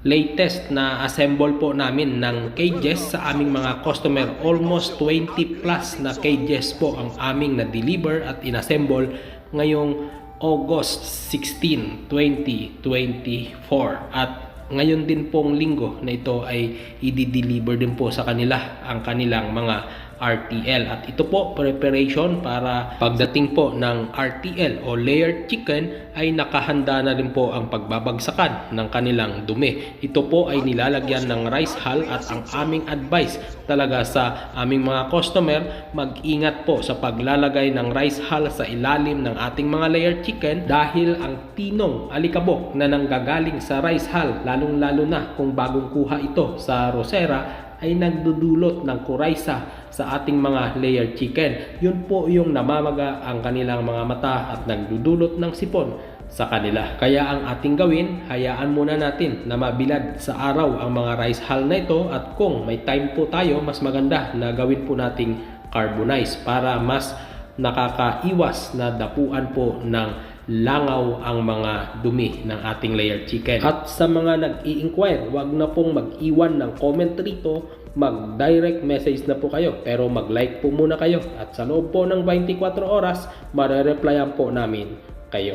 latest na assemble po namin ng cages sa aming mga customer. Almost 20 plus na cages po ang aming na-deliver at inassemble ngayong August 16, 2024. At ngayon din pong linggo na ito ay i-deliver din po sa kanila ang kanilang mga RTL. At ito po, preparation para pagdating po ng RTL o layered chicken ay nakahanda na rin po ang pagbabagsakan ng kanilang dumi. Ito po ay nilalagyan ng rice hull at ang aming advice talaga sa aming mga customer, mag-ingat po sa paglalagay ng rice hull sa ilalim ng ating mga layered chicken dahil ang tinong alikabok na nanggagaling sa rice hull, lalong-lalo na kung bagong kuha ito sa rosera, ay nagdudulot ng kuraysa sa ating mga layered chicken. Yun po yung namamaga ang kanilang mga mata at nagdudulot ng sipon sa kanila. Kaya ang ating gawin, hayaan muna natin na mabilad sa araw ang mga rice hull na ito at kung may time po tayo, mas maganda na gawin po nating carbonize para mas nakakaiwas na dapuan po ng langaw ang mga dumi ng ating layered chicken. At sa mga nag-i-inquire, wag na pong mag-iwan ng comment rito, mag-direct message na po kayo. Pero mag-like po muna kayo. At sa loob po ng 24 oras, marereplyan po namin kayo.